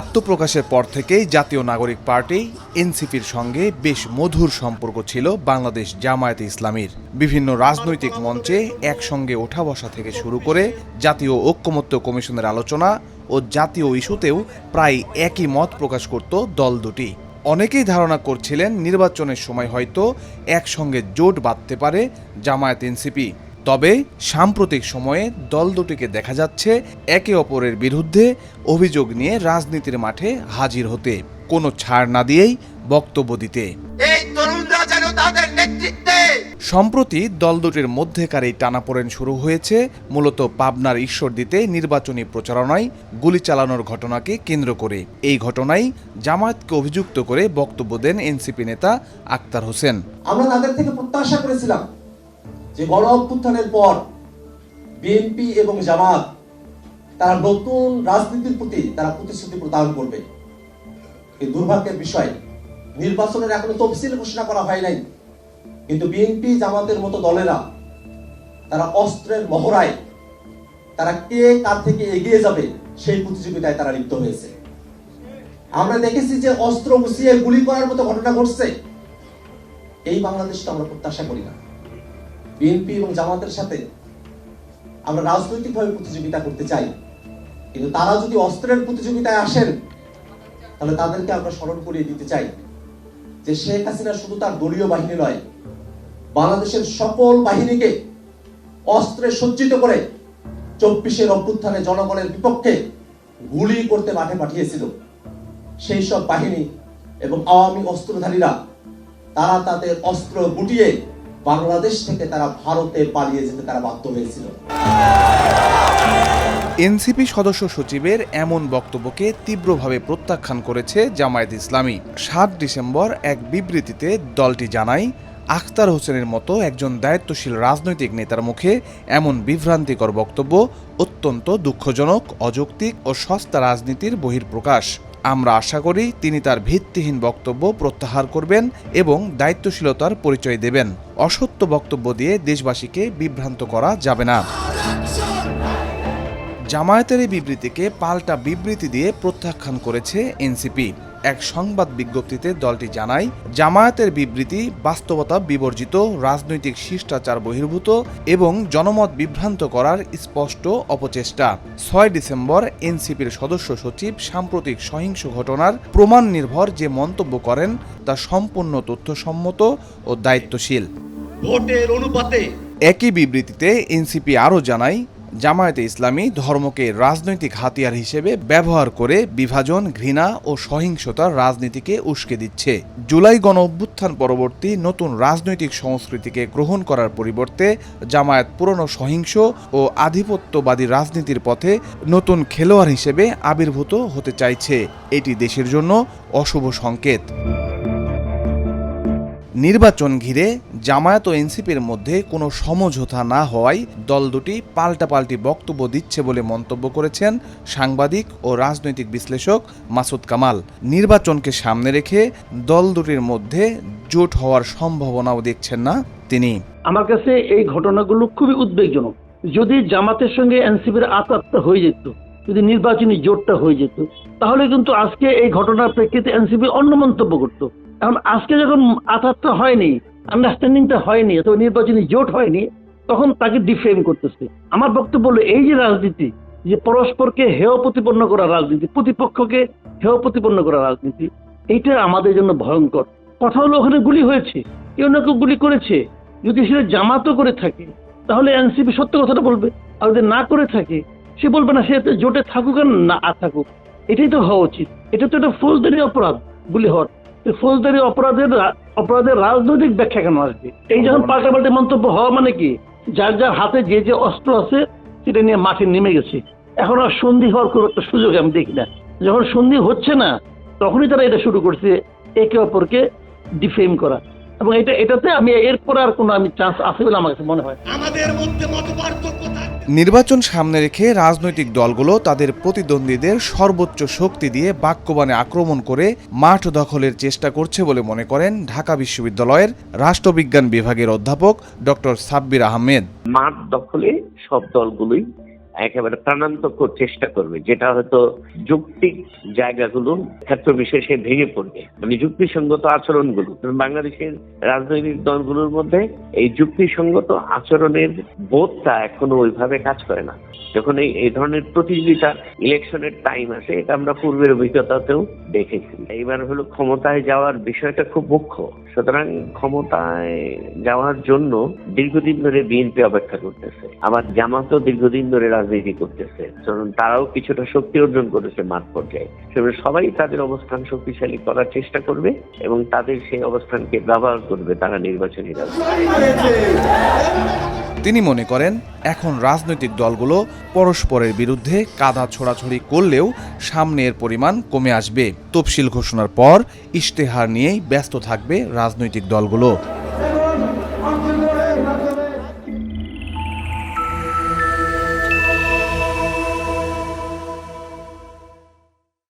আত্মপ্রকাশের পর থেকেই জাতীয় নাগরিক পার্টি, এনসিপির সঙ্গে বেশ মধুর সম্পর্ক ছিল বাংলাদেশ জামায়াতে ইসলামীর। বিভিন্ন রাজনৈতিক মঞ্চে একসঙ্গে ওঠা বসা থেকে শুরু করে জাতীয় ঐক্যমত্য কমিশনের আলোচনা ও জাতীয় ইস্যুতেও প্রায় একই মত প্রকাশ করত দল দুটি। অনেকেই ধারণা করছিলেন নির্বাচনের সময় হয়তো একসঙ্গে জোট বাঁধতে পারে জামায়াত এনসিপি তবে সাম্প্রতিক সময়ে দল দুটিকে দেখা যাচ্ছে একে অপরের বিরুদ্ধে অভিযোগ নিয়ে রাজনীতির মাঠে হাজির হতে। কোনো ছাড় না দিয়েই বক্তব্য দিতে। এই তরুণরা যেন তাদের নেতৃত্বে। সম্প্রতি দল দুটির মধ্যেকার এই টানাপোড়েন শুরু হয়েছে। মূলত পাবনার ঈশ্বর দিতে নির্বাচনী প্রচারণায় গুলি চালানোর ঘটনাকে কেন্দ্র করে। এই ঘটনায় জামায়াতকে অভিযুক্ত করে বক্তব্য দেন এনসিপি নেতা আক্তার হোসেন। আমরা তাদের থেকে প্রত্যাশা করেছিলাম যে গণ অভ্যুত্থানের পর বিএনপি এবং জামাত তারা নতুন রাজনীতির প্রতি তারা প্রতিশ্রুতি প্রদান করবে। কিন্তু দুর্ভাগ্যের বিষয়, নির্বাচনের এখনও তফসিল ঘোষণা করা হয় নাই। কিন্তু বিএনপি, জামাতের মতো দলেরা তারা অস্ত্রের মহড়ায় তারা কে কার থেকে এগিয়ে যাবে সেই প্রতিযোগিতায় তারা লিপ্ত হয়েছে। আমরা দেখেছি যে অস্ত্র মুছিয়ে গুলি করার মতো ঘটনা ঘটছে। এই বাংলাদেশটা আমরা প্রত্যাশা করি না। বিএনপি এবং জামাতের সাথে আমরা রাজনৈতিকভাবে প্রতিযোগিতা করতে চাই। কিন্তু তারা যদি অস্ত্রের প্রতিযোগিতায় আসেন, তাহলে তাদেরকে আমরা স্মরণ করিয়ে দিতে চাই যে শেখ হাসিনা শুধু তার দলীয় বাহিনী নয়, বাংলাদেশের সকল বাহিনীকে অস্ত্রে সজ্জিত করে চব্বিশের অভ্যুত্থানে জনগণের বিপক্ষে গুলি করতে মাঠে পাঠিয়েছিল। সেই সব বাহিনী এবং আওয়ামী অস্ত্রধারীরা, তারা তাদের অস্ত্র গুটিয়ে বাংলাদেশ থেকে তারা ভারতে পালিয়ে যেতে তারা বাধ্য হয়েছিল। এনসিপি সদস্য সচিবের এমন বক্তব্যকে তীব্রভাবে প্রত্যাখ্যান করেছে জামায়াত ইসলামী। সাত ডিসেম্বর এক বিবৃতিতে দলটি জানায়, আখতার হোসেনের মতো একজন দায়িত্বশীল রাজনৈতিক নেতার মুখে এমন বিভ্রান্তিকর বক্তব্য অত্যন্ত দুঃখজনক, অযৌক্তিক ও সস্তা রাজনীতির বহির্প্রকাশ আমরা আশা করি তিনি তার ভিত্তিহীন বক্তব্য প্রত্যাহার করবেন এবং দায়িত্বশীলতার পরিচয় দেবেন। অসত্য বক্তব্য দিয়ে দেশবাসীকে বিভ্রান্ত করা যাবে না। জামায়াতের এই বিবৃতিকে পাল্টা বিবৃতি দিয়ে প্রত্যাখ্যান করেছে এনসিপি। এক সংবাদ বিজ্ঞপ্তিতে দলটি জানায় জামায়াতের বিবৃতি বাস্তবতা বিবর্জিত রাজনৈতিক শিষ্টাচার বহির্ভূত এবং জনমত বিভ্রান্ত করার স্পষ্ট অপচেষ্টা। ছয় ডিসেম্বর এনসিপির সদস্য সচিব সাম্প্রতিক সহিংস ঘটনার প্রমাণ নির্ভর যে মন্তব্য করেন তা সম্পূর্ণ তথ্যসম্মত ও দায়িত্বশীল। ভোটের অনুপাতে একই বিবৃতিতে এনসিপি আরও জানায় জামায়াতে ইসলামী ধর্মকে রাজনৈতিক হাতিয়ার হিসেবে ব্যবহার করে বিভাজন, ঘৃণা ও সহিংসতার রাজনীতিকে উস্কে দিচ্ছে। জুলাই গণ অভ্যুত্থান পরবর্তী নতুন রাজনৈতিক সংস্কৃতিকে গ্রহণ করার পরিবর্তে জামায়াত পুরনো সহিংস ও আধিপত্যবাদী রাজনীতির পথে নতুন খেলোয়াড় হিসেবে আবির্ভূত হতে চাইছে। এটি দেশের জন্য অশুভ সংকেত। নির্বাচন ঘিরে জামায়াত ও এনসিপির মধ্যে কোনো সমঝোতা না হওয়ায় দল দুটি পাল্টাপাল্টি বক্তব্য দিচ্ছে বলে মন্তব্য করেছেন সাংবাদিক ও রাজনৈতিক বিশ্লেষক মাসুদ কামাল। নির্বাচনকে সামনে রেখে দল দুটির মধ্যে জোট হওয়ার সম্ভাবনাও দেখছেন না তিনি। আমার কাছে এই ঘটনাগুলো খুবই উদ্বেগজনক। যদি জামাতের সঙ্গে এনসিপির আতাতটা হয়ে যেত, যদি নির্বাচনী জোটটা হয়ে যেত, তাহলে কিন্তু আজকে এই ঘটনার প্রেক্ষিতে এনসিপি অন্য মন্তব্য করতো। এখন আজকে যখন আতাতটা হয়নি আন্ডারস্ট্যান্ডিংটা হয়নি, অথবা নির্বাচনী জোট হয়নি, তখন তাকে ডিফেম করতেছে। আমার বক্তব্য হলো এই যে রাজনীতি, যে পরস্পরকে হেয় প্রতিপন্ন করা রাজনীতি, প্রতিপক্ষকে হেয় প্রতিপন্ন করা রাজনীতি, এইটা আমাদের জন্য ভয়ঙ্কর। কথা হলো ওখানে গুলি হয়েছে, কেউ না কেউ গুলি করেছে। যদি সেটা জামাতও করে থাকে, তাহলে এনসিপি সত্য কথাটা বলবে। আর যদি না করে থাকে, সে বলবে না সে জোটে থাকুক আর না থাকুক। এটাই তো হওয়া উচিত। এটা তো একটা ফৌজদারি অপরাধ, গুলি হওয়ার। ফৌজদারি অপরাধের অপরাধের রাজনৈতিক ব্যাখ্যা কেন আসবে? এই যখন পাল্টাপাল্টি মন্তব্য হওয়া মানে কি? যার যার হাতে যে যে অস্ত্র আছে সেটা নিয়ে মাঠে নেমে গেছে। এখন আর সন্ধি হওয়ার কোনো একটা সুযোগ আমি দেখি না। যখন সন্ধি হচ্ছে না তখনই তারা এটা শুরু করছে একে অপরকে ডিফেম করা। এবং এটা এটাতে আমি এরপর আর কোনো আমি চান্স আছে বলে আমার কাছে মনে হয় আমাদের মধ্যে মত পার্থক্য নির্বাচন সামনে রেখে রাজনৈতিক দলগুলো তাদের প্রতিদ্বন্দ্বীদের সর্বোচ্চ শক্তি দিয়ে বাক্যবাণে আক্রমণ করে মাঠ দখলের চেষ্টা করছে বলে মনে করেন ঢাকা বিশ্ববিদ্যালয়ের রাষ্ট্রবিজ্ঞান বিভাগের অধ্যাপক ডক্টর সাব্বির আহমেদ। মাঠ দখলে সব দলগুলোই একেবারে প্রাণান্তকর চেষ্টা করবে, যেটা হয়তো যৌক্তিক জায়গাগুলো ক্ষেত্র বিশেষে ভেঙে পড়বে। মানে যুক্তিসঙ্গত আচরণগুলো বাংলাদেশের রাজনৈতিক দলগুলোর মধ্যে এই যুক্তিসঙ্গত আচরণের বোধটা এখনও ওইভাবে কাজ করে না। যখন এই এই ধরনের প্রতিযোগিতা ইলেকশনের টাইম আছে এটা আমরা পূর্বের অভিজ্ঞতাতেও দেখেছি। এইবার হলো ক্ষমতায় যাওয়ার বিষয়টা খুব মুখ্য। সুতরাং ক্ষমতায় যাওয়ার জন্য দীর্ঘদিন ধরে বিএনপি অপেক্ষা করতেছে। আবার জামাতও দীর্ঘদিন ধরে রাজনীতি করতেছে। কারণ তারাও কিছুটা শক্তি অর্জন করেছে মাঠ পর্যায়ে। সেভাবে সবাই তাদের অবস্থান শক্তিশালী করার চেষ্টা করবে এবং তাদের সেই অবস্থানকে ব্যবহার করবে তারা নির্বাচনী রাজনীতি। তিনি মনে করেন, এখন রাজনৈতিক দলগুলো পরস্পরের বিরুদ্ধে কাদা ছোড়াছড়ি করলেও সামনের পরিমাণ কমে আসবে। তফসিল ঘোষণার পর ইশতেহার নিয়েই ব্যস্ত থাকবে রাজনৈতিক দলগুলো।